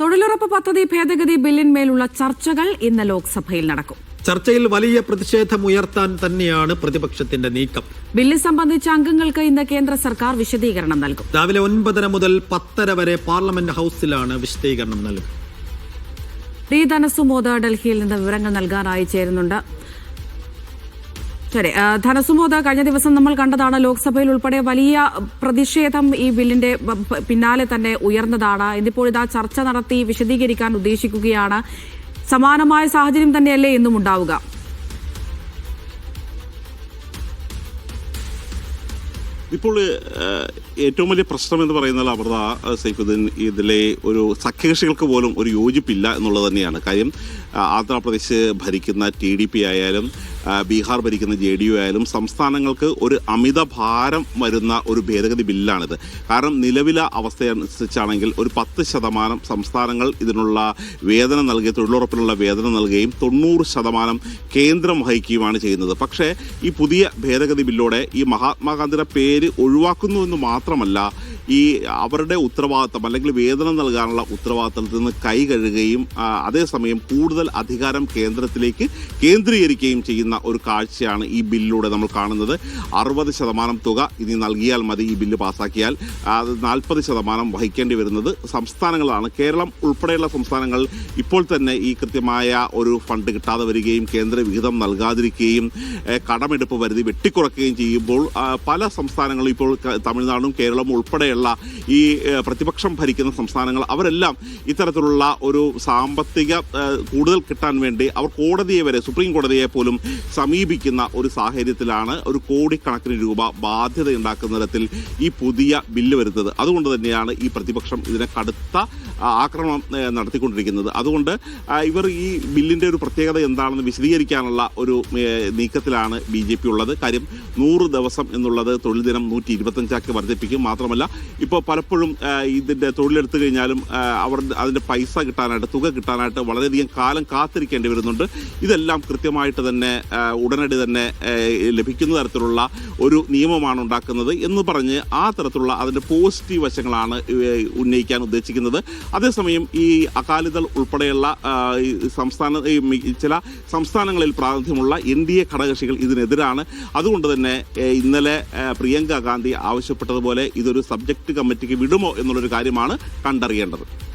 തൊഴിലുറപ്പ് പദ്ധതി ഭേദഗതി ബില്ലിന്മേലുള്ള ചർച്ചകൾ ഇന്ന് ലോക്സഭയിൽ നടക്കും. ചർച്ചയിൽ വലിയ പ്രതിഷേധം ഉയർത്താൻ തന്നെയാണ് പ്രതിപക്ഷത്തിന്റെ നീക്കം. ബില്ല് സംബന്ധിച്ച അംഗങ്ങൾക്ക് ഇന്ന് കേന്ദ്ര സർക്കാർ വിശദീകരണം നൽകും. രാവിലെ ഒൻപതര മുതൽ പത്തര വരെ പാർലമെന്റ് ഹൌസിലാണ് വിശദീകരണം നൽകുക ഡൽഹിയിൽ നിന്ന് വിവരങ്ങൾ നൽകാനായി ചേരുന്നുണ്ട്. ശരി ധനസുമോദ കഴിഞ്ഞ ദിവസം നമ്മൾ കണ്ടതാണ് ലോക്സഭയിൽ ഉൾപ്പെടെ വലിയ പ്രതിഷേധം ഈ ബില്ലിന്റെ പിന്നാലെ തന്നെ ഉയർന്നതാണ്. ഇതിപ്പോൾ ഇതാ ചർച്ച നടത്തി വിശദീകരിക്കാൻ ഉദ്ദേശിക്കുകയാണ്. സമാനമായ സാഹചര്യം തന്നെയല്ലേ എന്നും ഉണ്ടാവുക? ഇപ്പോൾ ഏറ്റവും വലിയ പ്രശ്നം എന്ന് പറയുന്നത് അമൃത സൈഫുദ്ദീൻ ഇതിലെ ഒരു സഖ്യകക്ഷികൾക്ക് പോലും ഒരു യോജിപ്പില്ല എന്നുള്ളത് തന്നെയാണ്. കാര്യം ആന്ധ്രാപ്രദേശ് ഭരിക്കുന്ന ടി ഡി പി ആയാലും ബീഹാർ ഭരിക്കുന്ന ജെ ഡി യു ആയാലും സംസ്ഥാനങ്ങൾക്ക് ഒരു അമിത ഭാരം വരുന്ന ഒരു ഭേദഗതി ബില്ലാണിത്. കാരണം നിലവിലെ അവസ്ഥയനുസരിച്ചാണെങ്കിൽ ഒരു പത്ത് ശതമാനം സംസ്ഥാനങ്ങൾ ഇതിനുള്ള വേതനം നൽകി തൊഴിലുറപ്പിനുള്ള വേതനം നൽകുകയും തൊണ്ണൂറ് ശതമാനം കേന്ദ്രം വഹിക്കുകയുമാണ് ചെയ്യുന്നത്. പക്ഷേ ഈ പുതിയ ഭേദഗതി ബില്ലോടെ ഈ മഹാത്മാഗാന്ധിയുടെ പേര് ഒഴിവാക്കുന്നു എന്ന് മാത്രമല്ല ഈ അവരുടെ ഉത്തരവാദിത്തം അല്ലെങ്കിൽ വേതനം നൽകാനുള്ള ഉത്തരവാദിത്തത്തിൽ നിന്ന് കൈ കഴുകുകയും അതേസമയം കൂടുതൽ അധികാരം കേന്ദ്രത്തിലേക്ക് കേന്ദ്രീകരിക്കുകയും ചെയ്യുന്ന ഒരു കാഴ്ചയാണ് ഈ ബില്ലിലൂടെ നമ്മൾ കാണുന്നത്. അറുപത് ശതമാനം തുക ഇനി നൽകിയാൽ മതി ഈ ബില്ല് പാസ്സാക്കിയാൽ അത് നാൽപ്പത് ശതമാനം വഹിക്കേണ്ടി വരുന്നത് സംസ്ഥാനങ്ങളാണ്. കേരളം ഉൾപ്പെടെയുള്ള സംസ്ഥാനങ്ങൾ ഇപ്പോൾ തന്നെ ഈ കൃത്യമായ ഒരു ഫണ്ട് കിട്ടാതെ വരികയും കേന്ദ്ര വിഹിതം നൽകാതിരിക്കുകയും കടമെടുപ്പ് പരിധി വെട്ടിക്കുറയ്ക്കുകയും ചെയ്യുമ്പോൾ പല സംസ്ഥാനങ്ങളും ഇപ്പോൾ തമിഴ്നാടും കേരളവും ഉൾപ്പെടെയുള്ള ഈ പ്രതിപക്ഷം ഭരിക്കുന്ന സംസ്ഥാനങ്ങൾ അവരെല്ലാം ഇത്തരത്തിലുള്ള ഒരു സാമ്പത്തിക കൂടുതൽ കിട്ടാൻ വേണ്ടി അവർ കോടതിയെ വരെ സുപ്രീം കോടതിയെ പോലും സമീപിക്കുന്ന ഒരു സാഹചര്യത്തിലാണ് ഒരു കോടിക്കണക്കിന് രൂപ ബാധ്യത ഉണ്ടാക്കുന്ന തരത്തിൽ ഈ പുതിയ ബില്ല് വരുന്നത്. അതുകൊണ്ട് തന്നെയാണ് ഈ പ്രതിപക്ഷം ഇതിനെ കടുത്ത ആക്രമണം നടത്തിക്കൊണ്ടിരിക്കുന്നത്. അതുകൊണ്ട് ഇവർ ഈ ബില്ലിന്റെ ഒരു പ്രത്യേകത എന്താണെന്ന് വിശദീകരിക്കാനുള്ള ഒരു നീക്കത്തിലാണ് ബി ജെ പി ഉള്ളത്. കാര്യം നൂറ് ദിവസം എന്നുള്ളത് തൊഴിൽ ദിനം നൂറ്റി ഇരുപത്തഞ്ചാക്കി വർദ്ധിപ്പിക്കും. മാത്രമല്ല ഇപ്പോൾ പലപ്പോഴും ഇതിന്റെ തൊഴിലെടുത്തു കഴിഞ്ഞാലും അവർ അതിന്റെ പൈസ കിട്ടാനായിട്ട് തുക കിട്ടാനായിട്ട് വളരെയധികം കാലം കാത്തിരിക്കേണ്ടി വരുന്നുണ്ട്. ഇതെല്ലാം കൃത്യമായിട്ട് തന്നെ ഉടനടി തന്നെ ലഭിക്കുന്ന തരത്തിലുള്ള ഒരു നിയമമാണ് ഉണ്ടാക്കുന്നത് എന്ന് പറഞ്ഞ് ആ തരത്തിലുള്ള അതിന്റെ പോസിറ്റീവ് വശങ്ങളാണ് ഉന്നയിക്കാൻ ഉദ്ദേശിക്കുന്നത്. അതേസമയം ഈ അകാലിദൾ ഉൾപ്പെടെയുള്ള സംസ്ഥാന ചില സംസ്ഥാനങ്ങളിൽ പ്രാതിനിധ്യമുള്ള എൻ ഡി എ ഘടകകക്ഷികൾ ഇതിനെതിരാണ്. അതുകൊണ്ട് തന്നെ ഇന്നലെ പ്രിയങ്ക ഗാന്ധി ആവശ്യപ്പെട്ടതുപോലെ ഇതൊരു സബ്ജക്ട് കമ്മിറ്റിക്ക് വിടുമോ എന്നുള്ളൊരു കാര്യമാണ് കണ്ടറിയേണ്ടത്.